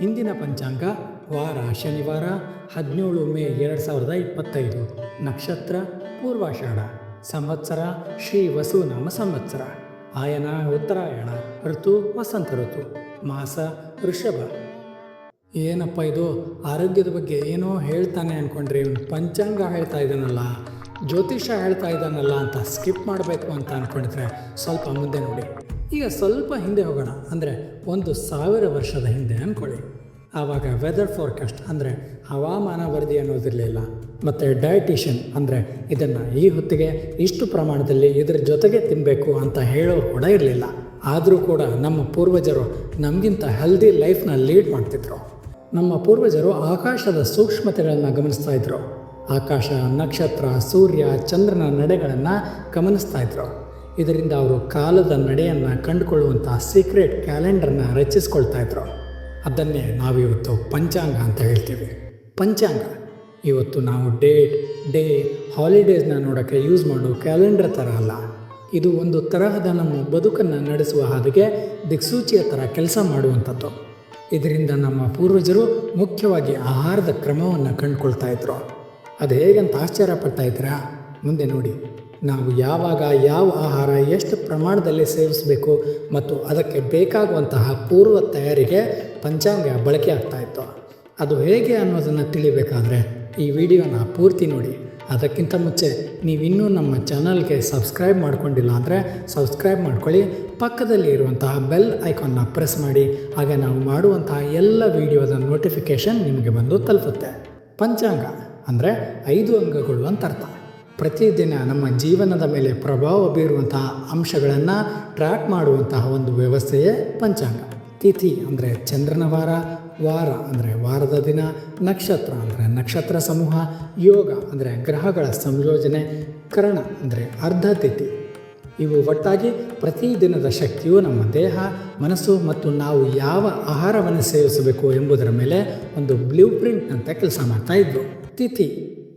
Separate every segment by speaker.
Speaker 1: ಇಂದಿನ ಪಂಚಾಂಗ, ವಾರ, ಶನಿವಾರ, ಹದಿನೇಳು ಮೇ ಎರಡು ಸಾವಿರದ ಇಪ್ಪತ್ತೈದು. ನಕ್ಷತ್ರ, ಪೂರ್ವಾಷಾಢ, ಸಂವತ್ಸರ, ಶ್ರೀ ವಸುನಾಮ ಸಂವತ್ಸರ. ಆಯನ, ಉತ್ತರಾಯಣ, ಋತು, ವಸಂತ ಋತು, ಮಾಸ ಋಷಭ ಏನಪ್ಪ ಇದು? ಆರೋಗ್ಯದ ಬಗ್ಗೆ ಏನೋ ಹೇಳ್ತಾನೆ ಅಂದ್ಕೊಂಡ್ರಿ ಪಂಚಾಂಗ ಹೇಳ್ತಾ ಇದ್ದಾನಲ್ಲ. ಜ್ಯೋತಿಷ ಹೇಳ್ತಾ ಇದ್ದಾನಲ್ಲ ಅಂತ ಸ್ಕಿಪ್ ಮಾಡಬೇಕು ಅಂತ ಅಂದ್ಕೊಂಡಿದ್ರೆ ಸ್ವಲ್ಪ ಮುಂದೆ ನೋಡಿ. ಈಗ ಸ್ವಲ್ಪ ಹಿಂದೆ ಹೋಗೋಣ. ಅಂದರೆ ಒಂದು ಸಾವಿರ ವರ್ಷದ ಹಿಂದೆ ಅಂದ್ಕೊಳ್ಳಿ. ಆವಾಗ ವೆದರ್ ಫೋರ್ಕಾಸ್ಟ್ ಅಂದರೆ ಹವಾಮಾನ ವರದಿ ಅನ್ನೋದಿರಲಿಲ್ಲ ಮತ್ತು ಡಯಟಿಷಿಯನ್ ಅಂದರೆ ಇದನ್ನು ಈ ಹೊತ್ತಿಗೆ ಇಷ್ಟು ಪ್ರಮಾಣದಲ್ಲಿ ಇದರ ಜೊತೆಗೆ ತಿನ್ನಬೇಕು ಅಂತ ಹೇಳೋ ಕೂಡ ಇರಲಿಲ್ಲ. ಆದರೂ ಕೂಡ ನಮ್ಮ ಪೂರ್ವಜರು ನಮಗಿಂತ ಹೆಲ್ದಿ ಲೈಫ್ನ ಲೀಡ್ ಮಾಡ್ತಿದ್ರು. ನಮ್ಮ ಪೂರ್ವಜರು ಆಕಾಶದ ಸೂಕ್ಷ್ಮತೆಗಳನ್ನು ಗಮನಿಸ್ತಾ ಇದ್ರು. ಆಕಾಶ, ನಕ್ಷತ್ರ, ಸೂರ್ಯ, ಚಂದ್ರನ ನಡೆಗಳನ್ನು ಗಮನಿಸ್ತಾ ಇದ್ರು. ಇದರಿಂದ ಅವರು ಕಾಲದ ನಡೆಯನ್ನು ಕಂಡುಕೊಳ್ಳುವಂಥ ಸೀಕ್ರೆಟ್ ಕ್ಯಾಲೆಂಡರ್ನ ರಚಿಸ್ಕೊಳ್ತಾ ಇದ್ರು. ಅದನ್ನೇ ನಾವಿವತ್ತು ಪಂಚಾಂಗ ಅಂತ ಹೇಳ್ತೀವಿ. ಪಂಚಾಂಗ. ಇವತ್ತು ನಾವು ಡೇಟ್ ಡೇ ಹಾಲಿಡೇಸ್ನ ನೋಡೋಕ್ಕೆ ಯೂಸ್ ಮಾಡೋ ಕ್ಯಾಲೆಂಡರ್ ಥರ ಅಲ್ಲ. ಇದು ಒಂದು ತರಹದ ನಮ್ಮ ಬದುಕನ್ನು ನಡೆಸುವ ಹಾಗೆ ದಿಕ್ಸೂಚಿಯ ಥರ ಕೆಲಸ ಮಾಡುವಂಥದ್ದು. ಇದರಿಂದ ನಮ್ಮ ಪೂರ್ವಜರು ಮುಖ್ಯವಾಗಿ ಆಹಾರದ ಕ್ರಮವನ್ನು ಕಂಡುಕೊಳ್ತಾ ಇದ್ರು. ಅದು ಹೇಗಂತ ಆಶ್ಚರ್ಯ ಪಡ್ತಾ ಇದ್ದೀರಾ? ಮುಂದೆ ನೋಡಿ. ನಾವು ಯಾವಾಗ ಯಾವ ಆಹಾರ ಎಷ್ಟು ಪ್ರಮಾಣದಲ್ಲಿ ಸೇವಿಸಬೇಕು ಮತ್ತು ಅದಕ್ಕೆ ಬೇಕಾಗುವಂತಹ ಪೂರ್ವ ತಯಾರಿಗೆ ಪಂಚಾಂಗ ಬಳಕೆ ಆಗ್ತಾ ಇತ್ತು. ಅದು ಹೇಗೆ ಅನ್ನೋದನ್ನು ತಿಳಿಬೇಕಾದ್ರೆ ಈ ವಿಡಿಯೋನ ಪೂರ್ತಿ ನೋಡಿ. ಅದಕ್ಕಿಂತ ಮುಂಚೆ ನೀವಿನ್ನೂ ನಮ್ಮ ಚಾನಲ್ಗೆ ಸಬ್ಸ್ಕ್ರೈಬ್ ಮಾಡ್ಕೊಂಡಿಲ್ಲ ಅಂದರೆ ಸಬ್ಸ್ಕ್ರೈಬ್ ಮಾಡ್ಕೊಳ್ಳಿ. ಪಕ್ಕದಲ್ಲಿ ಇರುವಂತಹ ಬೆಲ್ ಐಕಾನ್ನ ಪ್ರೆಸ್ ಮಾಡಿ. ಹಾಗೆ ನಾವು ಮಾಡುವಂತಹ ಎಲ್ಲ ವಿಡಿಯೋದ ನೋಟಿಫಿಕೇಷನ್ ನಿಮಗೆ ಬಂದು ತಲುಪುತ್ತೆ. ಪಂಚಾಂಗ ಅಂದರೆ ಐದು ಅಂಗಗಳು ಅಂತ ಅರ್ಥ. ಪ್ರತಿದಿನ ನಮ್ಮ ಜೀವನದ ಮೇಲೆ ಪ್ರಭಾವ ಬೀರುವಂತಹ ಅಂಶಗಳನ್ನು ಟ್ರ್ಯಾಕ್ ಮಾಡುವಂತಹ ಒಂದು ವ್ಯವಸ್ಥೆಯೇ ಪಂಚಾಂಗ. ತಿಥಿ ಅಂದರೆ ಚಂದ್ರನ ವಾರ ವಾರ ಅಂದರೆ ವಾರದ ದಿನ, ನಕ್ಷತ್ರ ಅಂದರೆ ನಕ್ಷತ್ರ ಸಮೂಹ, ಯೋಗ ಅಂದರೆ ಗ್ರಹಗಳ ಸಂಯೋಜನೆ, ಕರಣ ಅಂದರೆ ಅರ್ಧ ತಿಥಿ. ಇವು ಒಟ್ಟಾಗಿ ಪ್ರತಿದಿನದ ಶಕ್ತಿಯು ನಮ್ಮ ದೇಹ, ಮನಸ್ಸು ಮತ್ತು ನಾವು ಯಾವ ಆಹಾರವನ್ನು ಸೇವಿಸಬೇಕು ಎಂಬುದರ ಮೇಲೆ ಒಂದು ಬ್ಲೂ ಪ್ರಿಂಟ್ ಅಂತ ಕೆಲಸ ಮಾಡ್ತಾ ಇದ್ದರು ತಿಥಿ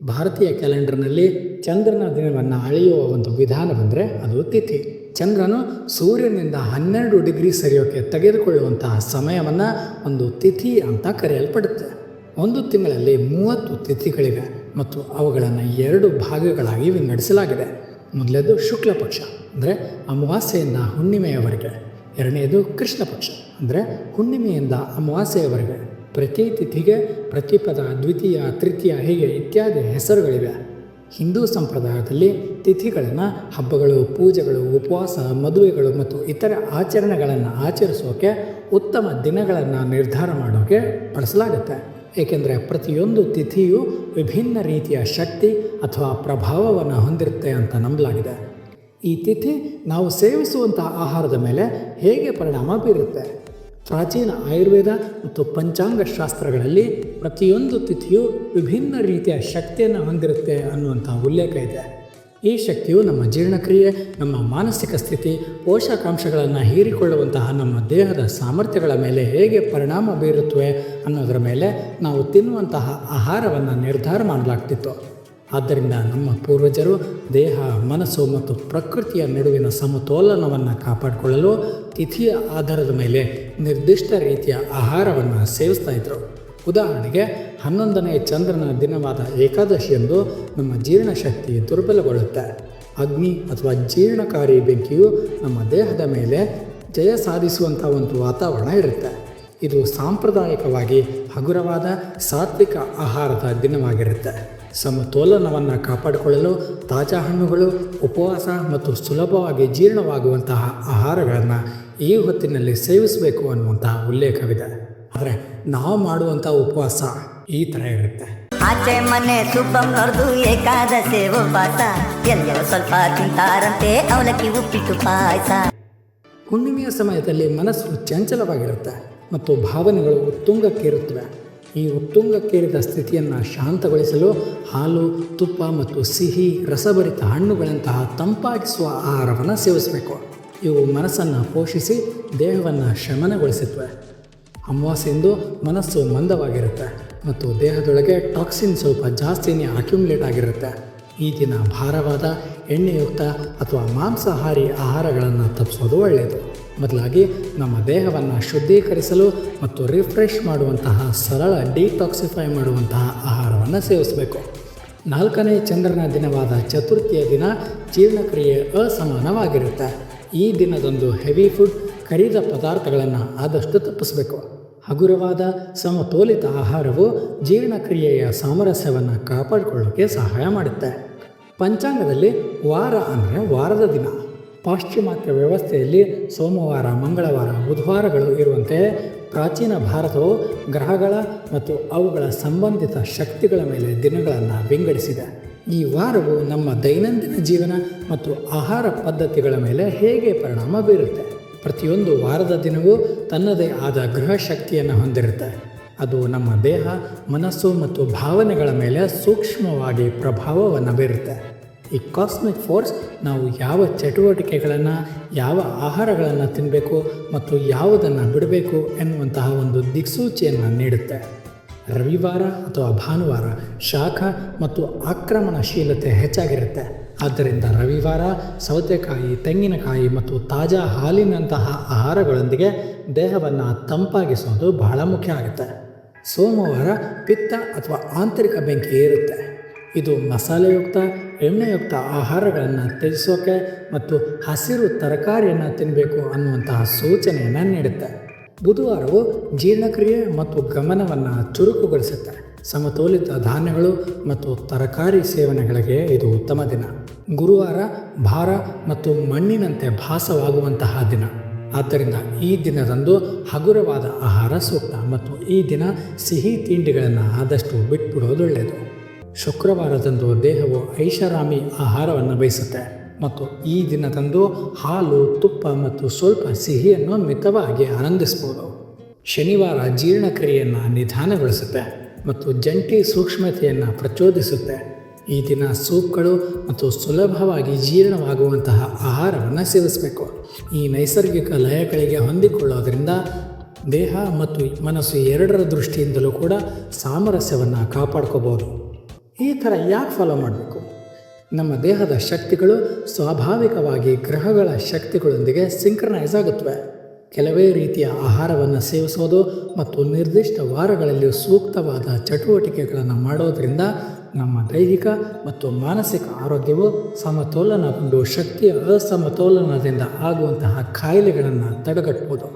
Speaker 1: ಭಾರತೀಯ ಕ್ಯಾಲೆಂಡರ್ನಲ್ಲಿ ಚಂದ್ರನ ದಿನವನ್ನು ಅಳೆಯುವ ಒಂದು ವಿಧಾನ ಬಂದರೆ ಅದು ತಿಥಿ. ಚಂದ್ರನು ಸೂರ್ಯನಿಂದ ಹನ್ನೆರಡು ಡಿಗ್ರಿ ಸರಿಯೋಕ್ಕೆ ತೆಗೆದುಕೊಳ್ಳುವಂತಹ ಸಮಯವನ್ನು ಒಂದು ತಿಥಿ ಅಂತ ಕರೆಯಲ್ಪಡುತ್ತೆ. ಒಂದು ತಿಂಗಳಲ್ಲಿ ಮೂವತ್ತು ತಿಥಿಗಳಿವೆ ಮತ್ತು ಅವುಗಳನ್ನು ಎರಡು ಭಾಗಗಳಾಗಿ ವಿಂಗಡಿಸಲಾಗಿದೆ. ಮೊದಲೇದು ಶುಕ್ಲ ಪಕ್ಷ ಅಂದರೆ ಅಮಾವಾಸ್ಯೆಯಿಂದ ಹುಣ್ಣಿಮೆಯವರೆಗೆ. ಎರಡನೆಯದು ಕೃಷ್ಣ ಪಕ್ಷ ಅಂದರೆ ಹುಣ್ಣಿಮೆಯಿಂದ ಅಮಾವಾಸ್ಯೆಯವರೆಗೆ. ಪ್ರತಿ ತಿಥಿಗೆ ಪ್ರತಿಪದ ದ್ವಿತೀಯ, ತೃತೀಯ ಹೀಗೆ ಇತ್ಯಾದಿ ಹೆಸರುಗಳಿವೆ. ಹಿಂದೂ ಸಂಪ್ರದಾಯದಲ್ಲಿ ತಿಥಿಗಳನ್ನು, ಹಬ್ಬಗಳು, ಪೂಜೆಗಳು, ಉಪವಾಸ, ಮದುವೆಗಳು ಮತ್ತು ಇತರ ಆಚರಣೆಗಳನ್ನು ಆಚರಿಸೋಕೆ ಉತ್ತಮ ದಿನಗಳನ್ನು ನಿರ್ಧಾರ ಮಾಡೋಕೆ ಬಳಸಲಾಗುತ್ತೆ. ಏಕೆಂದರೆ ಪ್ರತಿಯೊಂದು ತಿಥಿಯು ವಿಭಿನ್ನ ರೀತಿಯ ಶಕ್ತಿ ಅಥವಾ ಪ್ರಭಾವವನ್ನು ಹೊಂದಿರುತ್ತೆ ಅಂತ ನಂಬಲಾಗಿದೆ. ಈ ತಿಥಿ ನಾವು ಸೇವಿಸುವಂತಹ ಆಹಾರದ ಮೇಲೆ ಹೇಗೆ ಪರಿಣಾಮ ಬೀರುತ್ತೆ? ಪ್ರಾಚೀನ ಆಯುರ್ವೇದ ಮತ್ತು ಪಂಚಾಂಗ ಶಾಸ್ತ್ರಗಳಲ್ಲಿ ಪ್ರತಿಯೊಂದು ತಿಥಿಯು ವಿಭಿನ್ನ ರೀತಿಯ ಶಕ್ತಿಯನ್ನು ಹೊಂದಿರುತ್ತೆ ಅನ್ನುವಂಥ ಉಲ್ಲೇಖ ಇದೆ. ಈ ಶಕ್ತಿಯು ನಮ್ಮ ಜೀರ್ಣಕ್ರಿಯೆ, ನಮ್ಮ ಮಾನಸಿಕ ಸ್ಥಿತಿ, ಪೋಷಕಾಂಶಗಳನ್ನು ಹೀರಿಕೊಳ್ಳುವಂತಹ ನಮ್ಮ ದೇಹದ ಸಾಮರ್ಥ್ಯಗಳ ಮೇಲೆ ಹೇಗೆ ಪರಿಣಾಮ ಬೀರುತ್ತವೆ ಅನ್ನೋದರ ಮೇಲೆ ನಾವು ತಿನ್ನುವಂತಹ ಆಹಾರವನ್ನು ನಿರ್ಧಾರ ಮಾಡಲಾಗ್ತಿತ್ತು. ಆದ್ದರಿಂದ ನಮ್ಮ ಪೂರ್ವಜರು ದೇಹ, ಮನಸ್ಸು ಮತ್ತು ಪ್ರಕೃತಿಯ ನಡುವಿನ ಸಮತೋಲನವನ್ನು ಕಾಪಾಡಿಕೊಳ್ಳಲು ತಿಥಿಯ ಆಧಾರದ ಮೇಲೆ ನಿರ್ದಿಷ್ಟ ರೀತಿಯ ಆಹಾರವನ್ನು ಸೇವಿಸ್ತಾ ಇದ್ದರು ಉದಾಹರಣೆಗೆ, ಹನ್ನೊಂದನೇ ಚಂದ್ರನ ದಿನವಾದ ಏಕಾದಶಿಯಂದು ನಮ್ಮ ಜೀರ್ಣಶಕ್ತಿ ದುರ್ಬಲಗೊಳ್ಳುತ್ತೆ. ಅಗ್ನಿ ಅಥವಾ ಜೀರ್ಣಕಾರಿ ಬೆಂಕಿಯು ನಮ್ಮ ದೇಹದ ಮೇಲೆ ಜಯ ಸಾಧಿಸುವಂಥ ಒಂದು ವಾತಾವರಣ ಇರುತ್ತೆ. ಇದು ಸಾಂಪ್ರದಾಯಿಕವಾಗಿ ಹಗುರವಾದ ಸಾತ್ವಿಕ ಆಹಾರದ ದಿನವಾಗಿರುತ್ತೆ. ಸಮತೋಲನವನ್ನು ಕಾಪಾಡಿಕೊಳ್ಳಲು ತಾಜಾ ಹಣ್ಣುಗಳು ಉಪವಾಸ ಮತ್ತು ಸುಲಭವಾಗಿ ಜೀರ್ಣವಾಗುವಂತಹ ಆಹಾರಗಳನ್ನು ಈ ಹೊತ್ತಿನಲ್ಲಿ ಸೇವಿಸಬೇಕು ಅನ್ನುವಂತಹ ಉಲ್ಲೇಖವಿದೆ. ಆದರೆ ನಾವು ಮಾಡುವಂಥ ಉಪವಾಸ ಈ ಥರ ಇರುತ್ತೆ.
Speaker 2: ಆಚೆ ಮನೆ ಸುಬ್ಬಮ್ಮನವ್ರದು ಏಕಾದಶಿ ಉಪವಾಸ. ಎಲ್ಲೋ ಸ್ವಲ್ಪ ತಿಂತಾರಂತೆ ಅವಲಕ್ಕಿ ಉಪ್ಪಿಟ್ಟು ಪಾಯಸ.
Speaker 1: ಹುಣ್ಣಿಮೆಯ ಸಮಯದಲ್ಲಿ ಮನಸ್ಸು ಚಂಚಲವಾಗಿರುತ್ತೆ. ಮತ್ತು ಭಾವನೆಗಳು ಉತ್ತುಂಗಕ್ಕೇರುತ್ತವೆ. ಈ ಉತ್ತುಂಗಕ್ಕೇರಿದ ಸ್ಥಿತಿಯನ್ನು ಶಾಂತಗೊಳಿಸಲು ಹಾಲು, ತುಪ್ಪ ಮತ್ತು ಸಿಹಿ, ರಸಭರಿತ ಹಣ್ಣುಗಳಂತಹ ತಂಪಾಗಿಸುವ ಆಹಾರವನ್ನು ಸೇವಿಸಬೇಕು. ಇವು ಮನಸ್ಸನ್ನು ಪೋಷಿಸಿ ದೇಹವನ್ನು ಶಮನಗೊಳಿಸುತ್ತವೆ. ಅಮಾವಾಸ್ಯೆಂದು ಮನಸ್ಸು ಮಂದವಾಗಿರುತ್ತೆ ಮತ್ತು ದೇಹದೊಳಗೆ ಟಾಕ್ಸಿನ್ ಸ್ವಲ್ಪ ಜಾಸ್ತಿನೇ ಅಕ್ಯುಮುಲೇಟ್ ಆಗಿರುತ್ತೆ. ಈ ದಿನ ಭಾರವಾದ ಎಣ್ಣೆಯುಕ್ತ ಅಥವಾ ಮಾಂಸಾಹಾರಿ ಆಹಾರಗಳನ್ನು ತಪ್ಪಿಸೋದು ಒಳ್ಳೆಯದು. ಬದಲಾಗಿ ನಮ್ಮ ದೇಹವನ್ನು ಶುದ್ಧೀಕರಿಸಲು ಮತ್ತು ರಿಫ್ರೆಶ್ ಮಾಡುವಂತಹ ಸರಳ ಡಿಟಾಕ್ಸಿಫೈ ಮಾಡುವಂತಹ ಆಹಾರವನ್ನು ಸೇವಿಸಬೇಕು. ನಾಲ್ಕನೇ ಚಂದ್ರನ ದಿನವಾದ ಚತುರ್ಥಿಯ ದಿನ ಜೀರ್ಣಕ್ರಿಯೆ ಅಸಮಾನವಾಗಿರುತ್ತೆ. ಈ ದಿನದಂದು ಹೆವಿ ಫುಡ್ ಕರಿದ ಪದಾರ್ಥಗಳನ್ನು ಆದಷ್ಟು ತಪ್ಪಿಸಬೇಕು. ಹಗುರವಾದ, ಸಮತೋಲಿತ ಆಹಾರವು ಜೀರ್ಣಕ್ರಿಯೆಯ ಸಾಮರಸ್ಯವನ್ನು ಕಾಪಾಡಿಕೊಳ್ಳೋಕ್ಕೆ ಸಹಾಯ ಮಾಡುತ್ತೆ. ಪಂಚಾಂಗದಲ್ಲಿ ವಾರ ಅಂದರೆ ವಾರದ ದಿನ. ಪಾಶ್ಚಿಮಾತ್ಯ ವ್ಯವಸ್ಥೆಯಲ್ಲಿ ಸೋಮವಾರ, ಮಂಗಳವಾರ, ಬುಧವಾರಗಳು ಇರುವಂತೆ ಪ್ರಾಚೀನ ಭಾರತವು ಗ್ರಹಗಳ ಮತ್ತು ಅವುಗಳ ಸಂಬಂಧಿತ ಶಕ್ತಿಗಳ ಮೇಲೆ ದಿನಗಳನ್ನು ವಿಂಗಡಿಸಿದೆ. ಈ ವಾರವು ನಮ್ಮ ದೈನಂದಿನ ಜೀವನ ಮತ್ತು ಆಹಾರ ಪದ್ಧತಿಗಳ ಮೇಲೆ ಹೇಗೆ ಪರಿಣಾಮ ಬೀರುತ್ತೆ? ಪ್ರತಿಯೊಂದು ವಾರದ ದಿನವೂ ತನ್ನದೇ ಆದ ಗೃಹ ಶಕ್ತಿಯನ್ನು ಹೊಂದಿರುತ್ತೆ. ಅದು ನಮ್ಮ ದೇಹ, ಮನಸ್ಸು ಮತ್ತು ಭಾವನೆಗಳ ಮೇಲೆ ಸೂಕ್ಷ್ಮವಾಗಿ ಪ್ರಭಾವವನ್ನು ಬೀರುತ್ತೆ. ಈ ಕಾಸ್ಮಿಕ್ ಫೋರ್ಸ್ ನಾವು ಯಾವ ಚಟುವಟಿಕೆಗಳನ್ನು, ಯಾವ ಆಹಾರಗಳನ್ನು ತಿನ್ನಬೇಕು ಮತ್ತು ಯಾವುದನ್ನು ಬಿಡಬೇಕು ಎನ್ನುವಂತಹ ಒಂದು ದಿಕ್ಸೂಚಿಯನ್ನು ನೀಡುತ್ತೆ. ರವಿವಾರ ಅಥವಾ ಭಾನುವಾರ ಶಾಖ ಮತ್ತು ಆಕ್ರಮಣಶೀಲತೆ ಹೆಚ್ಚಾಗಿರುತ್ತೆ. ಆದ್ದರಿಂದ ರವಿವಾರ ಸೌತೆಕಾಯಿ, ತೆಂಗಿನಕಾಯಿ ಮತ್ತು ತಾಜಾ ಹಾಲಿನಂತಹ ಆಹಾರಗಳೊಂದಿಗೆ ದೇಹವನ್ನು ತಂಪಾಗಿಸೋದು ಬಹಳ ಮುಖ್ಯ ಆಗುತ್ತೆ. ಸೋಮವಾರ ಪಿತ್ತ ಅಥವಾ ಆಂತರಿಕ ಬೆಂಕಿ ಇರುತ್ತೆ ಇದು ಮಸಾಲೆಯುಕ್ತ, ಎಣ್ಣೆಯುಕ್ತ ಆಹಾರಗಳನ್ನು ತ್ಯಜಿಸೋಕೆ ಮತ್ತು ಹಸಿರು ತರಕಾರಿಯನ್ನು ತಿನ್ನಬೇಕು ಅನ್ನುವಂತಹ ಸೂಚನೆಯನ್ನು ನೀಡುತ್ತೆ. ಬುಧವಾರವು ಜೀರ್ಣಕ್ರಿಯೆ ಮತ್ತು ಗಮನವನ್ನು ಚುರುಕುಗೊಳಿಸುತ್ತೆ. ಸಮತೋಲಿತ ಧಾನ್ಯಗಳು ಮತ್ತು ತರಕಾರಿ ಸೇವನೆಗಳಿಗೆ ಇದು ಉತ್ತಮ ದಿನ. ಗುರುವಾರ ಭಾರ ಮತ್ತು ಮಣ್ಣಿನಂತೆ ಭಾಸವಾಗುವಂತಹ ದಿನ. ಆದ್ದರಿಂದ ಈ ದಿನದಂದು ಹಗುರವಾದ ಆಹಾರ ಸೂಕ್ತ ಮತ್ತು ಈ ದಿನ ಸಿಹಿ ತಿಂಡಿಗಳನ್ನು ಆದಷ್ಟು ಬಿಟ್ಬಿಡೋದು ಒಳ್ಳೆಯದು. ಶುಕ್ರವಾರದಂದು ದೇಹವು ಐಷಾರಾಮಿ ಆಹಾರವನ್ನು ಬಯಸುತ್ತೆ. ಮತ್ತು ಈ ದಿನದಂದು ಹಾಲು, ತುಪ್ಪ ಮತ್ತು ಸ್ವಲ್ಪ ಸಿಹಿಯನ್ನು ಮಿತವಾಗಿ ಆನಂದಿಸ್ಬೋದು ಶನಿವಾರ ಜೀರ್ಣಕ್ರಿಯೆಯನ್ನು ನಿಧಾನಗೊಳಿಸುತ್ತೆ ಮತ್ತು ಜಂಟಿ ಸೂಕ್ಷ್ಮತೆಯನ್ನು ಪ್ರಚೋದಿಸುತ್ತೆ. ಈ ದಿನ ಸೂಪ್ಗಳು ಮತ್ತು ಸುಲಭವಾಗಿ ಜೀರ್ಣವಾಗುವಂತಹ ಆಹಾರವನ್ನು ಸೇವಿಸಬೇಕು. ಈ ನೈಸರ್ಗಿಕ ಲಯಗಳಿಗೆ ಹೊಂದಿಕೊಳ್ಳೋದ್ರಿಂದ ದೇಹ ಮತ್ತು ಮನಸ್ಸು ಎರಡರ ದೃಷ್ಟಿಯಿಂದಲೂ ಕೂಡ ಸಾಮರಸ್ಯವನ್ನು ಕಾಪಾಡ್ಕೋಬೋದು ಈ ಥರ ಯಾಕೆ ಫಾಲೋ ಮಾಡಬೇಕು? ನಮ್ಮ ದೇಹದ ಶಕ್ತಿಗಳು ಸ್ವಾಭಾವಿಕವಾಗಿ ಗ್ರಹಗಳ ಶಕ್ತಿಗಳೊಂದಿಗೆ ಸಿಂಕ್ರನೈಸ್ ಆಗುತ್ತವೆ. ಕೆಲವೇ ರೀತಿಯ ಆಹಾರವನ್ನು ಸೇವಿಸೋದು ಮತ್ತು ನಿರ್ದಿಷ್ಟ ವಾರಗಳಲ್ಲಿ ಸೂಕ್ತವಾದ ಚಟುವಟಿಕೆಗಳನ್ನು ಮಾಡೋದರಿಂದ ನಮ್ಮ ದೈಹಿಕ ಮತ್ತು ಮಾನಸಿಕ ಆರೋಗ್ಯವು ಸಮತೋಲನಗೊಂಡು ಶಕ್ತಿಯ ಅಸಮತೋಲನದಿಂದ ಆಗುವಂತಹ ಕಾಯಿಲೆಗಳನ್ನು ತಡೆಗಟ್ಟಬಹುದು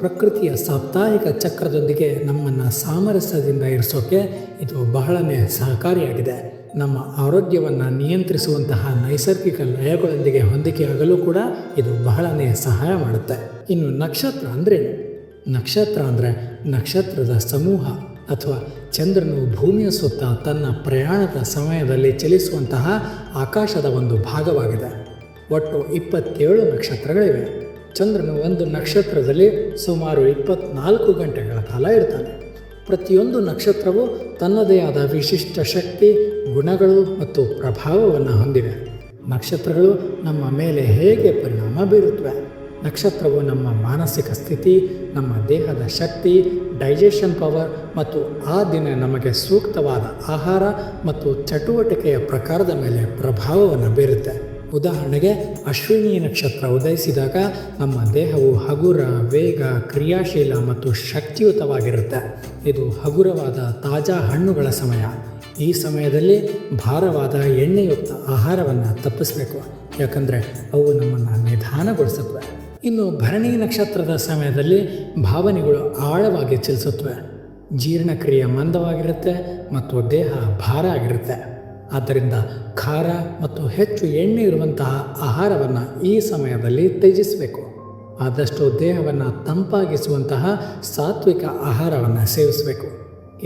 Speaker 1: ಪ್ರಕೃತಿಯ ಸಾಪ್ತಾಹಿಕ ಚಕ್ರದೊಂದಿಗೆ ನಮ್ಮನ್ನು ಸಾಮರಸ್ಯದಿಂದ ಇರಿಸೋಕೆ ಇದು ಬಹಳನೇ ಸಹಕಾರಿಯಾಗಿದೆ. ನಮ್ಮ ಆರೋಗ್ಯವನ್ನು ನಿಯಂತ್ರಿಸುವಂತಹ ನೈಸರ್ಗಿಕ ಲಯಗಳೊಂದಿಗೆ ಹೊಂದಿಕೆಯಾಗಲು ಕೂಡ ಇದು ಬಹಳನೇ ಸಹಾಯ ಮಾಡುತ್ತೆ. ಇನ್ನು ನಕ್ಷತ್ರ ಅಂದರೆ ನಕ್ಷತ್ರ ಅಂದರೆ ನಕ್ಷತ್ರದ ಸಮೂಹ ಅಥವಾ ಚಂದ್ರನು ಭೂಮಿಯ ಸುತ್ತ ತನ್ನ ಪ್ರಯಾಣದ ಸಮಯದಲ್ಲಿ ಚಲಿಸುವಂತಹ ಆಕಾಶದ ಒಂದು ಭಾಗವಾಗಿದೆ. ಒಟ್ಟು ಇಪ್ಪತ್ತೇಳು ನಕ್ಷತ್ರಗಳಿವೆ. ಚಂದ್ರನು ಒಂದು ನಕ್ಷತ್ರದಲ್ಲಿ ಸುಮಾರು ಇಪ್ಪತ್ನಾಲ್ಕು ಗಂಟೆಗಳ ಕಾಲ ಇರ್ತಾನೆ. ಪ್ರತಿಯೊಂದು ನಕ್ಷತ್ರವು ತನ್ನದೇ ಆದ ವಿಶಿಷ್ಟ ಶಕ್ತಿ, ಗುಣಗಳು ಮತ್ತು ಪ್ರಭಾವವನ್ನು ಹೊಂದಿವೆ. ನಕ್ಷತ್ರಗಳು ನಮ್ಮ ಮೇಲೆ ಹೇಗೆ ಪರಿಣಾಮ ಬೀರುತ್ತವೆ? ನಕ್ಷತ್ರವು ನಮ್ಮ ಮಾನಸಿಕ ಸ್ಥಿತಿ, ನಮ್ಮ ದೇಹದ ಶಕ್ತಿ ಡೈಜೆಷನ್ ಪವರ್ ಮತ್ತು ಆ ದಿನ ನಮಗೆ ಸೂಕ್ತವಾದ ಆಹಾರ ಮತ್ತು ಚಟುವಟಿಕೆಯ ಪ್ರಕಾರದ ಮೇಲೆ ಪ್ರಭಾವವನ್ನು ಬೀರುತ್ತೆ. ಉದಾಹರಣೆಗೆ ಅಶ್ವಿನಿ ನಕ್ಷತ್ರ ಉದಯಿಸಿದಾಗ ನಮ್ಮ ದೇಹವು ಹಗುರ, ವೇಗ, ಕ್ರಿಯಾಶೀಲ ಮತ್ತು ಶಕ್ತಿಯುತವಾಗಿರುತ್ತೆ. ಇದು ಹಗುರವಾದ ತಾಜಾ ಹಣ್ಣುಗಳ ಸಮಯ. ಈ ಸಮಯದಲ್ಲಿ ಭಾರವಾದ ಎಣ್ಣೆಯುಕ್ತ ಆಹಾರವನ್ನು ತಪ್ಪಿಸಬೇಕು. ಯಾಕಂದರೆ ಅವು ನಮ್ಮನ್ನು ನಿಧಾನಗೊಳಿಸುತ್ತವೆ. ಇನ್ನು ಭರಣಿ ನಕ್ಷತ್ರದ ಸಮಯದಲ್ಲಿ ಭಾವನೆಗಳು ಆಳವಾಗಿ ಚಲಿಸುತ್ತವೆ. ಜೀರ್ಣಕ್ರಿಯೆ ಮಂದವಾಗಿರುತ್ತೆ ಮತ್ತು ದೇಹ ಭಾರ ಆಗಿರುತ್ತೆ. ಆದ್ದರಿಂದ ಖಾರ ಮತ್ತು ಹೆಚ್ಚು ಎಣ್ಣೆ ಇರುವಂತಹ ಆಹಾರವನ್ನು ಈ ಸಮಯದಲ್ಲಿ ತ್ಯಜಿಸಬೇಕು. ಆದಷ್ಟು ದೇಹವನ್ನು ತಂಪಾಗಿಸುವಂತಹ ಸಾತ್ವಿಕ ಆಹಾರವನ್ನು ಸೇವಿಸಬೇಕು.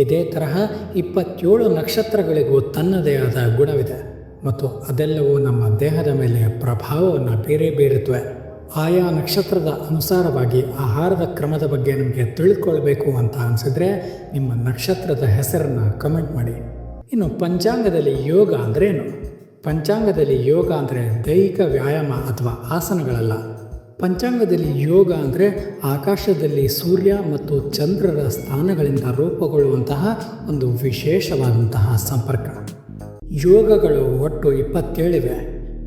Speaker 1: ಇದೇ ತರಹ ಇಪ್ಪತ್ತೇಳು ನಕ್ಷತ್ರಗಳಿಗೂ ತನ್ನದೇ ಆದ ಗುಣವಿದೆ ಮತ್ತು ಅದೆಲ್ಲವೂ ನಮ್ಮ ದೇಹದ ಮೇಲೆ ಪ್ರಭಾವವನ್ನು ಬೇರೆ ಬೀರುತ್ತವೆ. ಆಯಾ ನಕ್ಷತ್ರದ ಅನುಸಾರವಾಗಿ ಆಹಾರದ ಕ್ರಮದ ಬಗ್ಗೆ ನಿಮಗೆ ತಿಳ್ಕೊಳ್ಬೇಕು ಅಂತ ಅನಿಸಿದ್ರೆ ನಿಮ್ಮ ನಕ್ಷತ್ರದ ಹೆಸರನ್ನು ಕಮೆಂಟ್ ಮಾಡಿ. ಇನ್ನು ಪಂಚಾಂಗದಲ್ಲಿ ಯೋಗ ಅಂದ್ರೇನು ಪಂಚಾಂಗದಲ್ಲಿ ಯೋಗ ಅಂದರೆ ದೈಹಿಕ ವ್ಯಾಯಾಮ ಅಥವಾ ಆಸನಗಳಲ್ಲ. ಪಂಚಾಂಗದಲ್ಲಿ ಯೋಗ ಅಂದರೆ ಆಕಾಶದಲ್ಲಿ ಸೂರ್ಯ ಮತ್ತು ಚಂದ್ರರ ಸ್ಥಾನಗಳಿಂದ ರೂಪುಗೊಳ್ಳುವಂತಹ ಒಂದು ವಿಶೇಷವಾದಂತಹ ಸಂಪರ್ಕ. ಯೋಗಗಳು ಒಟ್ಟು ಇಪ್ಪತ್ತೇಳಿವೆ.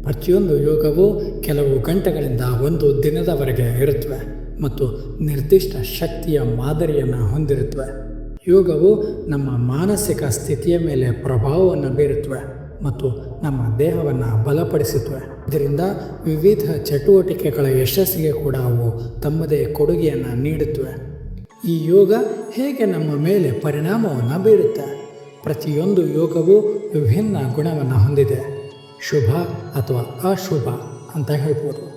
Speaker 1: ಪ್ರತಿಯೊಂದು ಯೋಗವು ಕೆಲವು ಗಂಟೆಗಳಿಂದ ಒಂದು ದಿನದವರೆಗೆ ಇರುತ್ತವೆ ಮತ್ತು ನಿರ್ದಿಷ್ಟ ಶಕ್ತಿಯ ಮಾದರಿಯನ್ನು ಹೊಂದಿರುತ್ತವೆ ಯೋಗವು ನಮ್ಮ ಮಾನಸಿಕ ಸ್ಥಿತಿಯ ಮೇಲೆ ಪ್ರಭಾವವನ್ನು ಬೀರುತ್ತವೆ ಮತ್ತು ನಮ್ಮ ದೇಹವನ್ನು ಬಲಪಡಿಸುತ್ತವೆ. ಇದರಿಂದ ವಿವಿಧ ಚಟುವಟಿಕೆಗಳ ಯಶಸ್ಸಿಗೆ ಕೂಡ ಅವು ತಮ್ಮದೇ ಕೊಡುಗೆಯನ್ನು ನೀಡುತ್ತವೆ. ಈ ಯೋಗ ಹೇಗೆ ನಮ್ಮ ಮೇಲೆ ಪರಿಣಾಮವನ್ನು ಬೀರುತ್ತೆ? ಪ್ರತಿಯೊಂದು ಯೋಗವು ವಿಭಿನ್ನ ಗುಣವನ್ನು ಹೊಂದಿದೆ. ಶುಭ ಅಥವಾ ಅಶುಭ ಅಂತ ಹೇಳ್ಬೋದು.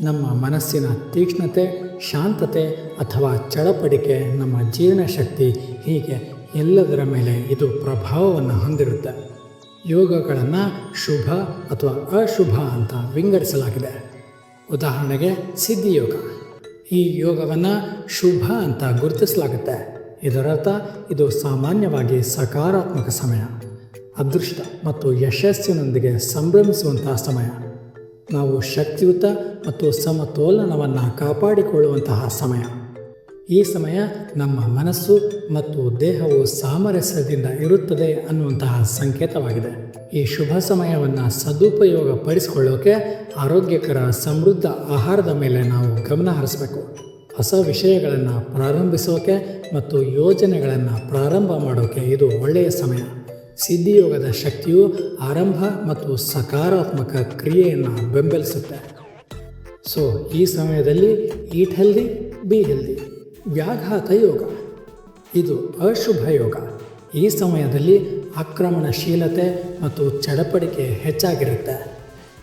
Speaker 1: ನಮ್ಮ ಮನಸ್ಸಿನ ತೀಕ್ಷ್ಣತೆ, ಶಾಂತತೆ ಅಥವಾ ಚಳಪಡಿಕೆ ನಮ್ಮ ಜೀರ್ಣಶಕ್ತಿ ಹೀಗೆ ಎಲ್ಲದರ ಮೇಲೆ ಇದು ಪ್ರಭಾವವನ್ನು ಹೊಂದಿರುತ್ತೆ. ಯೋಗಗಳನ್ನು ಶುಭ ಅಥವಾ ಅಶುಭ ಅಂತ ವಿಂಗಡಿಸಲಾಗಿದೆ. ಉದಾಹರಣೆಗೆ ಸಿದ್ಧಿಯೋಗ ಈ ಯೋಗವನ್ನು ಶುಭ ಅಂತ ಗುರುತಿಸಲಾಗುತ್ತೆ. ಇದರರ್ಥ ಇದು ಸಾಮಾನ್ಯವಾಗಿ ಸಕಾರಾತ್ಮಕ ಸಮಯ. ಅದೃಷ್ಟ ಮತ್ತು ಯಶಸ್ಸಿನೊಂದಿಗೆ ಸಂಭ್ರಮಿಸುವಂತಹ ಸಮಯ. ನಾವು ಶಕ್ತಿಯುತ ಮತ್ತು ಸಮತೋಲನವನ್ನು ಕಾಪಾಡಿಕೊಳ್ಳುವಂತಹ ಸಮಯ. ಈ ಸಮಯ ನಮ್ಮ ಮನಸ್ಸು ಮತ್ತು ದೇಹವು ಸಾಮರಸ್ಯದಿಂದ ಇರುತ್ತದೆ ಅನ್ನುವಂತಹ ಸಂಕೇತವಾಗಿದೆ. ಈ ಶುಭ ಸಮಯವನ್ನು ಸದುಪಯೋಗ ಪಡಿಸಿಕೊಳ್ಳೋಕೆ ಆರೋಗ್ಯಕರ, ಸಮೃದ್ಧ ಆಹಾರದ ಮೇಲೆ ನಾವು ಗಮನ ಹರಿಸಬೇಕು. ಹೊಸ ವಿಷಯಗಳನ್ನು ಪ್ರಾರಂಭಿಸೋಕೆ ಮತ್ತು ಯೋಜನೆಗಳನ್ನು ಪ್ರಾರಂಭ ಮಾಡೋಕೆ ಇದು ಒಳ್ಳೆಯ ಸಮಯ. ಸಿದ್ಧಿಯೋಗದ ಶಕ್ತಿಯು ಆರಂಭ ಮತ್ತು ಸಕಾರಾತ್ಮಕ ಕ್ರಿಯೆಯನ್ನು ಬೆಂಬಲಿಸುತ್ತೆ. ಸೊ ಈ ಸಮಯದಲ್ಲಿ ಈಟ್ ಹೆಲ್ದಿ ಬಿ ಹೆಲ್ದಿ ವ್ಯಾಘಾತ ಯೋಗ. ಇದು ಅಶುಭ ಯೋಗ. ಈ ಸಮಯದಲ್ಲಿ ಆಕ್ರಮಣಶೀಲತೆ ಮತ್ತು ಚಡಪಡಿಕೆ ಹೆಚ್ಚಾಗಿರುತ್ತೆ.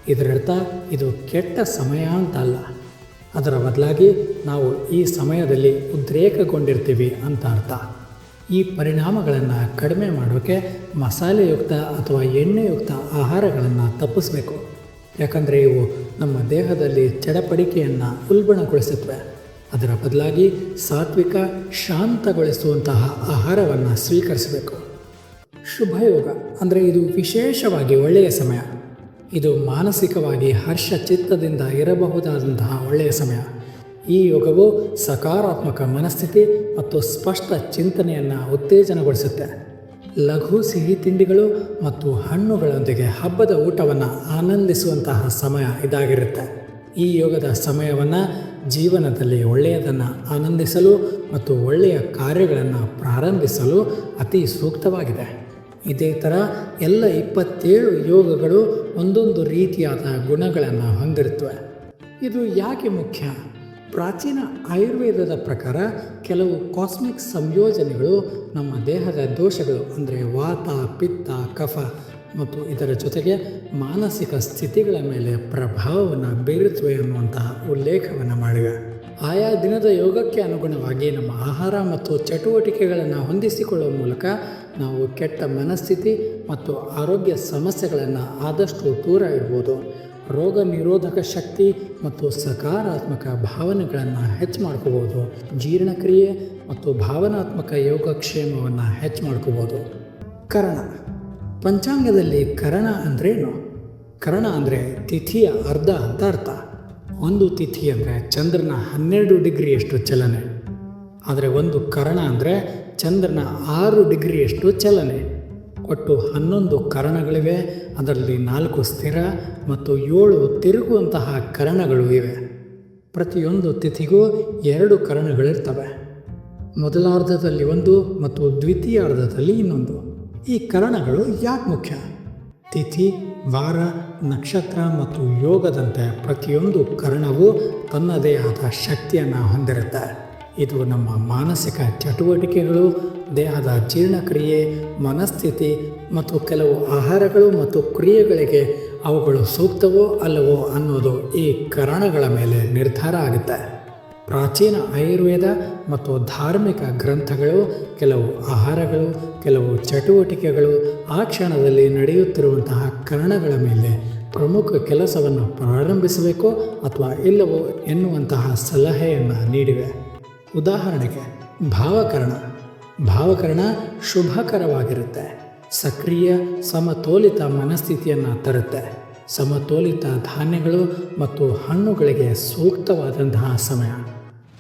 Speaker 1: ಇದರರ್ಥ, ಇದು ಕೆಟ್ಟ ಸಮಯ ಅಂತ ಅಲ್ಲ ಅದರ ಬದಲಾಗಿ ನಾವು ಈ ಸಮಯದಲ್ಲಿ ಉದ್ರೇಕಗೊಂಡಿರ್ತೀವಿ ಅಂತ ಅರ್ಥ. ಈ ಪರಿಣಾಮಗಳನ್ನು ಕಡಿಮೆ ಮಾಡೋಕ್ಕೆ ಮಸಾಲೆಯುಕ್ತ ಅಥವಾ ಎಣ್ಣೆಯುಕ್ತ ಆಹಾರಗಳನ್ನು ತಪ್ಪಿಸಬೇಕು. ಯಾಕಂದರೆ ಇವು ನಮ್ಮ ದೇಹದಲ್ಲಿ ಚಡಪಡಿಕೆಯನ್ನು ಉಲ್ಬಣಗೊಳಿಸುತ್ತವೆ. ಅದರ ಬದಲಾಗಿ ಸಾತ್ವಿಕ ಶಾಂತಗೊಳಿಸುವಂತಹ ಆಹಾರವನ್ನು ಸ್ವೀಕರಿಸಬೇಕು. ಶುಭಯೋಗ ಅಂದರೆ ಇದು ವಿಶೇಷವಾಗಿ ಒಳ್ಳೆಯ ಸಮಯ. ಇದು ಮಾನಸಿಕವಾಗಿ ಹರ್ಷ ಚಿತ್ತದಿಂದ ಇರಬಹುದಾದಂತಹ ಒಳ್ಳೆಯ ಸಮಯ. ಈ ಯೋಗವು ಸಕಾರಾತ್ಮಕ ಮನಸ್ಥಿತಿ ಮತ್ತು ಸ್ಪಷ್ಟ ಚಿಂತನೆಯನ್ನು ಉತ್ತೇಜನಗೊಳಿಸುತ್ತೆ. ಲಘು ಸಿಹಿ ತಿಂಡಿಗಳು ಮತ್ತು ಹಣ್ಣುಗಳೊಂದಿಗೆ ಹಬ್ಬದ ಊಟವನ್ನು ಆನಂದಿಸುವಂತಹ ಸಮಯ ಇದಾಗಿರುತ್ತೆ. ಈ ಯೋಗದ ಸಮಯವನ್ನು ಜೀವನದಲ್ಲಿ ಒಳ್ಳೆಯದನ್ನು ಆನಂದಿಸಲು ಮತ್ತು ಒಳ್ಳೆಯ ಕಾರ್ಯಗಳನ್ನು ಪ್ರಾರಂಭಿಸಲು ಅತಿ ಸೂಕ್ತವಾಗಿದೆ. ಇದೇ ಥರ ಎಲ್ಲ ಇಪ್ಪತ್ತೇಳು ಯೋಗಗಳು ಒಂದೊಂದು ರೀತಿಯಾದ ಗುಣಗಳನ್ನು ಹೊಂದಿರುತ್ತವೆ. ಇದು ಯಾಕೆ ಮುಖ್ಯ? ಪ್ರಾಚೀನ ಆಯುರ್ವೇದದ ಪ್ರಕಾರ ಕೆಲವು ಕಾಸ್ಮಿಕ್ ಸಂಯೋಜನೆಗಳು ನಮ್ಮ ದೇಹದ ದೋಷಗಳು ಅಂದರೆ ವಾತ, ಪಿತ್ತ, ಕಫ ಮತ್ತು ಇದರ ಜೊತೆಗೆ ಮಾನಸಿಕ ಸ್ಥಿತಿಗಳ ಮೇಲೆ ಪ್ರಭಾವವನ್ನು ಬೀರುತ್ತವೆ ಅನ್ನುವಂತಹ ಉಲ್ಲೇಖವನ್ನು ಮಾಡಿವೆ. ಆಯಾ ದಿನದ ಯೋಗಕ್ಕೆ ಅನುಗುಣವಾಗಿ ನಮ್ಮ ಆಹಾರ ಮತ್ತು ಚಟುವಟಿಕೆಗಳನ್ನು ಹೊಂದಿಸಿಕೊಳ್ಳುವ ಮೂಲಕ ನಾವು ಕೆಟ್ಟ ಮನಸ್ಥಿತಿ ಮತ್ತು ಆರೋಗ್ಯ ಸಮಸ್ಯೆಗಳನ್ನು ಆದಷ್ಟು ದೂರ ಇಡ್ಬೋದು. ರೋಗ ನಿರೋಧಕ ಶಕ್ತಿ ಮತ್ತು ಸಕಾರಾತ್ಮಕ ಭಾವನೆಗಳನ್ನು ಹೆಚ್ಚು ಮಾಡ್ಕೋಬೋದು. ಜೀರ್ಣಕ್ರಿಯೆ ಮತ್ತು ಭಾವನಾತ್ಮಕ ಯೋಗಕ್ಷೇಮವನ್ನು ಹೆಚ್ಚು ಮಾಡ್ಕೋಬೋದು. ಕರಣ. ಪಂಚಾಂಗದಲ್ಲಿ ಕರಣ ಅಂದ್ರೇನು? ಕರಣ ಅಂದರೆ ತಿಥಿಯ ಅರ್ಧ ಅಂತ ಅರ್ಥ. ಒಂದು ತಿಥಿ ಅಂದರೆ ಚಂದ್ರನ ಹನ್ನೆರಡು ಡಿಗ್ರಿಯಷ್ಟು ಚಲನೆ. ಆದರೆ ಒಂದು ಕರಣ ಅಂದರೆ ಚಂದ್ರನ ಆರು ಡಿಗ್ರಿಯಷ್ಟು ಚಲನೆ. ಒಟ್ಟು ಹನ್ನೊಂದು ಕರಣಗಳಿವೆ. ಅದರಲ್ಲಿ ನಾಲ್ಕು ಸ್ಥಿರ ಮತ್ತು ಏಳು ತಿರುಗುವಂತಹ ಕರಣಗಳು ಇವೆ. ಪ್ರತಿಯೊಂದು ತಿಥಿಗೂ ಎರಡು ಕರಣಗಳಿರ್ತವೆ. ಮೊದಲಾರ್ಧದಲ್ಲಿ ಒಂದು ಮತ್ತು ದ್ವಿತೀಯಾರ್ಧದಲ್ಲಿ ಇನ್ನೊಂದು. ಈ ಕರಣಗಳು ಯಾಕೆ ಮುಖ್ಯ? ತಿಥಿ, ವಾರ, ನಕ್ಷತ್ರ ಮತ್ತು ಯೋಗದಂತೆ ಪ್ರತಿಯೊಂದು ಕರಣವು ತನ್ನದೇ ಆದ ಶಕ್ತಿಯನ್ನು ಹೊಂದಿರುತ್ತೆ. ಇದು ನಮ್ಮ ಮಾನಸಿಕ ಚಟುವಟಿಕೆಗಳು ದೇಹದ ಜೀರ್ಣಕ್ರಿಯೆ, ಮನಸ್ಥಿತಿ ಮತ್ತು ಕೆಲವು ಆಹಾರಗಳು ಮತ್ತು ಕ್ರಿಯೆಗಳಿಗೆ ಅವುಗಳು ಸೂಕ್ತವೋ ಅಲ್ಲವೋ ಅನ್ನೋದು ಈ ಕರಣಗಳ ಮೇಲೆ ನಿರ್ಧಾರ ಆಗುತ್ತೆ. ಪ್ರಾಚೀನ ಆಯುರ್ವೇದ ಮತ್ತು ಧಾರ್ಮಿಕ ಗ್ರಂಥಗಳು, ಕೆಲವು ಆಹಾರಗಳು, ಕೆಲವು ಚಟುವಟಿಕೆಗಳು ಆ ಕ್ಷಣದಲ್ಲಿ ನಡೆಯುತ್ತಿರುವಂತಹ ಕರಣಗಳ ಮೇಲೆ ಪ್ರಮುಖ ಕೆಲಸವನ್ನು ಪ್ರಾರಂಭಿಸಬೇಕೋ ಅಥವಾ ಇಲ್ಲವೋ ಎನ್ನುವಂತಹ ಸಲಹೆಯನ್ನು ನೀಡಿವೆ. ಉದಾಹರಣೆಗೆ, ಭಾವಕರಣ. ಭಾವಕರಣ ಶುಭಕರವಾಗಿರುತ್ತೆ. ಸಕ್ರಿಯ, ಸಮತೋಲಿತ ಮನಸ್ಥಿತಿಯನ್ನು ತರುತ್ತೆ. ಸಮತೋಲಿತ ಧಾನ್ಯಗಳು ಮತ್ತು ಹಣ್ಣುಗಳಿಗೆ ಸೂಕ್ತವಾದಂತಹ ಸಮಯ.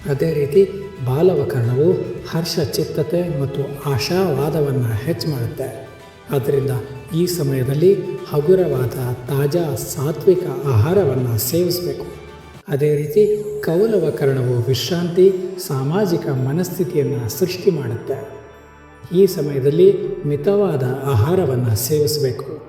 Speaker 1: ಅದೇ ರೀತಿ ಬಾಲವಕರಣವು ಹರ್ಷ ಚಿತ್ತತೆ ಮತ್ತು ಆಶಾವಾದವನ್ನು ಹೆಚ್ಚು ಮಾಡುತ್ತೆ. ಆದ್ದರಿಂದ ಈ ಸಮಯದಲ್ಲಿ ಹಗುರವಾದ ತಾಜಾ ಸಾತ್ವಿಕ ಆಹಾರವನ್ನು ಸೇವಿಸಬೇಕು. ಅದೇ ರೀತಿ ಕೌಲವಕರಣವು ವಿಶ್ರಾಂತಿ, ಸಾಮಾಜಿಕ ಮನಸ್ಥಿತಿಯನ್ನು ಸೃಷ್ಟಿ ಮಾಡುತ್ತೆ. ಈ ಸಮಯದಲ್ಲಿ ಮಿತವಾದ ಆಹಾರವನ್ನು ಸೇವಿಸಬೇಕು.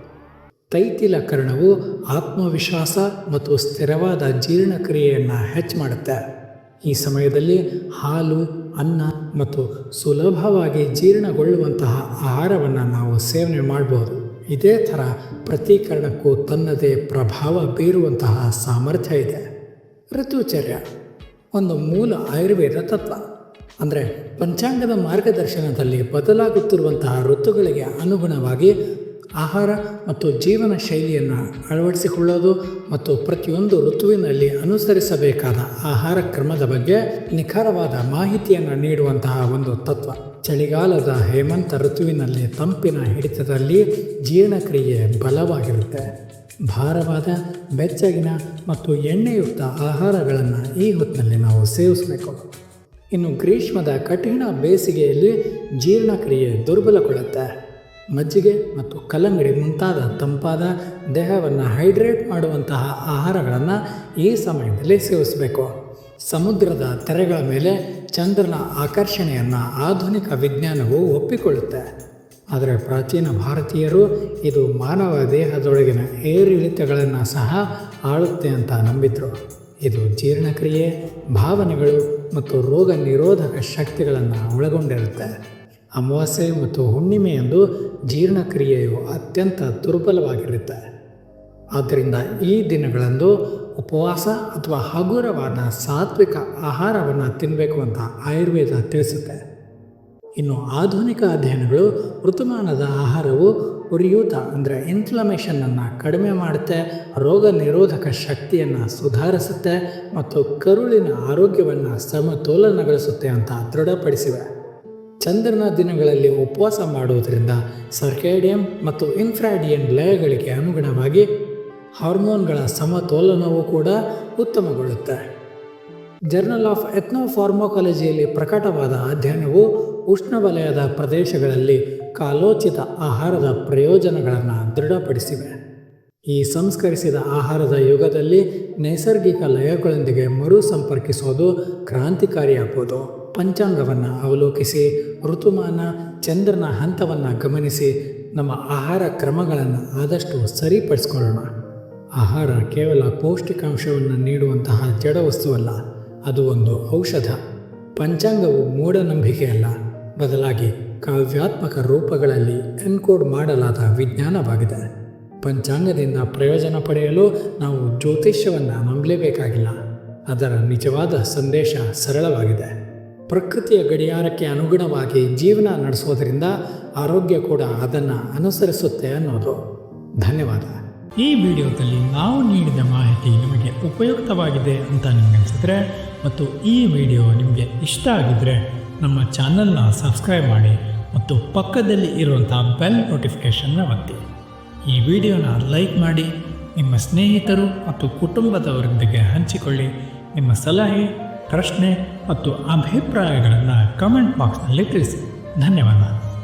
Speaker 1: ತೈತಿಲ ಕರ್ಣವು ಆತ್ಮವಿಶ್ವಾಸ ಮತ್ತು ಸ್ಥಿರವಾದ ಜೀರ್ಣಕ್ರಿಯೆಯನ್ನು ಹೆಚ್ಚು ಮಾಡುತ್ತೆ. ಈ ಸಮಯದಲ್ಲಿ ಹಾಲು, ಅನ್ನ ಮತ್ತು ಸುಲಭವಾಗಿ ಜೀರ್ಣಗೊಳ್ಳುವಂತಹ ಆಹಾರವನ್ನು ನಾವು ಸೇವನೆ ಮಾಡಬಹುದು ಇದೇ ಥರ ಪ್ರತೀಕರಣಕ್ಕೂ ತನ್ನದೇ ಪ್ರಭಾವ ಬೀರುವಂತಹ ಸಾಮರ್ಥ್ಯ ಇದೆ. ಋತುಚರ್ಯ. ಒಂದು ಮೂಲ ಆಯುರ್ವೇದ ತತ್ವ. ಅಂದರೆ ಪಂಚಾಂಗದ ಮಾರ್ಗದರ್ಶನದಲ್ಲಿ ಬದಲಾಗುತ್ತಿರುವಂತಹ ಋತುಗಳಿಗೆ ಅನುಗುಣವಾಗಿ ಆಹಾರ ಮತ್ತು ಜೀವನ ಶೈಲಿಯನ್ನು ಅಳವಡಿಸಿಕೊಳ್ಳೋದು ಮತ್ತು ಪ್ರತಿಯೊಂದು ಋತುವಿನಲ್ಲಿ ಅನುಸರಿಸಬೇಕಾದ ಆಹಾರ ಕ್ರಮದ ಬಗ್ಗೆ ನಿಖರವಾದ ಮಾಹಿತಿಯನ್ನು ನೀಡುವಂತಹ ಒಂದು ತತ್ವ. ಚಳಿಗಾಲದ ಹೇಮಂತ ಋತುವಿನಲ್ಲಿ ತಂಪಿನ ಹಿಡಿತದಲ್ಲಿ ಜೀರ್ಣಕ್ರಿಯೆ ಬಲವಾಗಿರುತ್ತೆ. ಭಾರವಾದ ಬೆಚ್ಚಗಿನ ಮತ್ತು ಎಣ್ಣೆಯುಕ್ತ ಆಹಾರಗಳನ್ನು ಈ ಹೊತ್ತಿನಲ್ಲಿ ನಾವು ಸೇವಿಸಬೇಕು. ಇನ್ನು ಗ್ರೀಷ್ಮದ ಕಠಿಣ ಬೇಸಿಗೆಯಲ್ಲಿ ಜೀರ್ಣಕ್ರಿಯೆ ದುರ್ಬಲಗೊಳ್ಳುತ್ತೆ. ಮಜ್ಜಿಗೆ ಮತ್ತು ಕಲ್ಲಂಗಡಿ ಮುಂತಾದ ತಂಪಾದ ದೇಹವನ್ನು ಹೈಡ್ರೇಟ್ ಮಾಡುವಂತಹ ಆಹಾರಗಳನ್ನು ಈ ಸಮಯದಲ್ಲಿ ಸೇವಿಸಬೇಕು. ಸಮುದ್ರದ ತೆರೆಗಳ ಮೇಲೆ ಚಂದ್ರನ ಆಕರ್ಷಣೆಯನ್ನು ಆಧುನಿಕ ವಿಜ್ಞಾನವು ಒಪ್ಪಿಕೊಳ್ಳುತ್ತೆ. ಆದರೆ ಪ್ರಾಚೀನ ಭಾರತೀಯರು ಇದು ಮಾನವ ದೇಹದೊಳಗಿನ ಏರಿಳಿತಗಳನ್ನು ಸಹ ಆಳುತ್ತೆ ಅಂತ ನಂಬಿದ್ರು. ಇದು ಜೀರ್ಣಕ್ರಿಯೆ, ಭಾವನೆಗಳು ಮತ್ತು ರೋಗ ನಿರೋಧಕ ಶಕ್ತಿಗಳನ್ನು ಒಳಗೊಂಡಿರುತ್ತೆ. ಅಮಾವಾಸ್ಯೆ ಮತ್ತು ಹುಣ್ಣಿಮೆಯಂದು ಜೀರ್ಣಕ್ರಿಯೆಯು ಅತ್ಯಂತ ದುರ್ಬಲವಾಗಿರುತ್ತೆ. ಆದ್ದರಿಂದ ಈ ದಿನಗಳಂದು ಉಪವಾಸ ಅಥವಾ ಹಗುರವಾದ ಸಾತ್ವಿಕ ಆಹಾರವನ್ನು ತಿನ್ನಬೇಕು ಅಂತ ಆಯುರ್ವೇದ ತಿಳಿಸುತ್ತೆ. ಇನ್ನು ಆಧುನಿಕ ಅಧ್ಯಯನಗಳು ಋತುಮಾನದ ಆಹಾರವು ಉರಿಯೂತ, ಅಂದರೆ ಇನ್ಫ್ಲಮೇಷನನ್ನು ಕಡಿಮೆ ಮಾಡುತ್ತೆ, ರೋಗ ನಿರೋಧಕ ಶಕ್ತಿಯನ್ನು ಸುಧಾರಿಸುತ್ತೆ ಮತ್ತು ಕರುಳಿನ ಆರೋಗ್ಯವನ್ನು ಸಮತೋಲನಗೊಳಿಸುತ್ತೆ ಅಂತ ದೃಢಪಡಿಸಿವೆ. ಚಂದ್ರನ ದಿನಗಳಲ್ಲಿ ಉಪವಾಸ ಮಾಡುವುದರಿಂದ ಸರ್ಕೇಡಿಯಂ ಮತ್ತು ಇನ್ಫ್ರಾಡಿಯನ್ ಲಯಗಳಿಗೆ ಅನುಗುಣವಾಗಿ ಹಾರ್ಮೋನ್ಗಳ ಸಮತೋಲನವೂ ಕೂಡ ಉತ್ತಮಗೊಳ್ಳುತ್ತೆ. ಜರ್ನಲ್ ಆಫ್ ಎಥ್ನೋಫಾರ್ಮೋಕಾಲಜಿಯಲ್ಲಿ ಪ್ರಕಟವಾದ ಅಧ್ಯಯನವು ಉಷ್ಣವಲಯದ ಪ್ರದೇಶಗಳಲ್ಲಿ ಕಾಲೋಚಿತ ಆಹಾರದ ಪ್ರಯೋಜನಗಳನ್ನು ದೃಢಪಡಿಸಿವೆ. ಈ ಸಂಸ್ಕರಿಸಿದ ಆಹಾರದ ಯುಗದಲ್ಲಿ ನೈಸರ್ಗಿಕ ಲಯಗಳೊಂದಿಗೆ ಮರು ಸಂಪರ್ಕಿಸೋದು ಕ್ರಾಂತಿಕಾರಿಯಾಗ್ಬೋದು. ಪಂಚಾಂಗವನ್ನು ಅವಲೋಕಿಸಿ, ಋತುಮಾನ, ಚಂದ್ರನ ಹಂತವನ್ನು ಗಮನಿಸಿ, ನಮ್ಮ ಆಹಾರ ಕ್ರಮಗಳನ್ನು ಆದಷ್ಟು ಸರಿಪಡಿಸ್ಕೊಳ್ಳೋಣ. ಆಹಾರ ಕೇವಲ ಪೌಷ್ಟಿಕಾಂಶವನ್ನು ನೀಡುವಂತಹ ಜಡ ವಸ್ತುವಲ್ಲ ಅದು ಒಂದು ಔಷಧ. ಪಂಚಾಂಗವು ಮೂಢನಂಬಿಕೆಯಲ್ಲ. ಬದಲಾಗಿ ಕಾವ್ಯಾತ್ಮಕ ರೂಪಗಳಲ್ಲಿ ಎನ್ಕೋಡ್ ಮಾಡಲಾದ ವಿಜ್ಞಾನವಾಗಿದೆ. ಪಂಚಾಂಗದಿಂದ ಪ್ರಯೋಜನ ಪಡೆಯಲು ನಾವು ಜ್ಯೋತಿಷ್ಯವನ್ನು ನಂಬಲೇಬೇಕಾಗಿಲ್ಲ. ಅದರ ನಿಜವಾದ ಸಂದೇಶ ಸರಳವಾಗಿದೆ. ಪ್ರಕೃತಿಯ ಗಡಿಯಾರಕ್ಕೆ ಅನುಗುಣವಾಗಿ ಜೀವನ ನಡೆಸೋದರಿಂದ ಆರೋಗ್ಯ ಕೂಡ ಅದನ್ನು ಅನುಸರಿಸುತ್ತೆ ಅನ್ನೋದು. ಧನ್ಯವಾದ. ಈ ವಿಡಿಯೋದಲ್ಲಿ ನಾವು ನೀಡಿದ ಮಾಹಿತಿ ನಿಮಗೆ ಉಪಯುಕ್ತವಾಗಿದೆ ಅಂತ ನಿಮಗೆ ಅನಿಸಿದ್ರೆ ಮತ್ತು ಈ ವಿಡಿಯೋ ನಿಮಗೆ ಇಷ್ಟ ಆಗಿದ್ದರೆ ನಮ್ಮ ಚಾನಲ್ನ ಸಬ್ಸ್ಕ್ರೈಬ್ ಮಾಡಿ ಮತ್ತು ಪಕ್ಕದಲ್ಲಿ ಇರುವಂಥ ಬೆಲ್ ನೋಟಿಫಿಕೇಷನ್ನ ಒತ್ತಿ. ಈ ವಿಡಿಯೋನ ಲೈಕ್ ಮಾಡಿ, ನಿಮ್ಮ ಸ್ನೇಹಿತರು ಮತ್ತು ಕುಟುಂಬದವರೊಂದಿಗೆ ಹಂಚಿಕೊಳ್ಳಿ. ನಿಮ್ಮ ಸಲಹೆ, ಪ್ರಶ್ನೆ ಮತ್ತು ಅಭಿಪ್ರಾಯಗಳನ್ನು ಕಮೆಂಟ್ ಬಾಕ್ಸ್ನಲ್ಲಿ ತಿಳಿಸಿ. ಧನ್ಯವಾದ.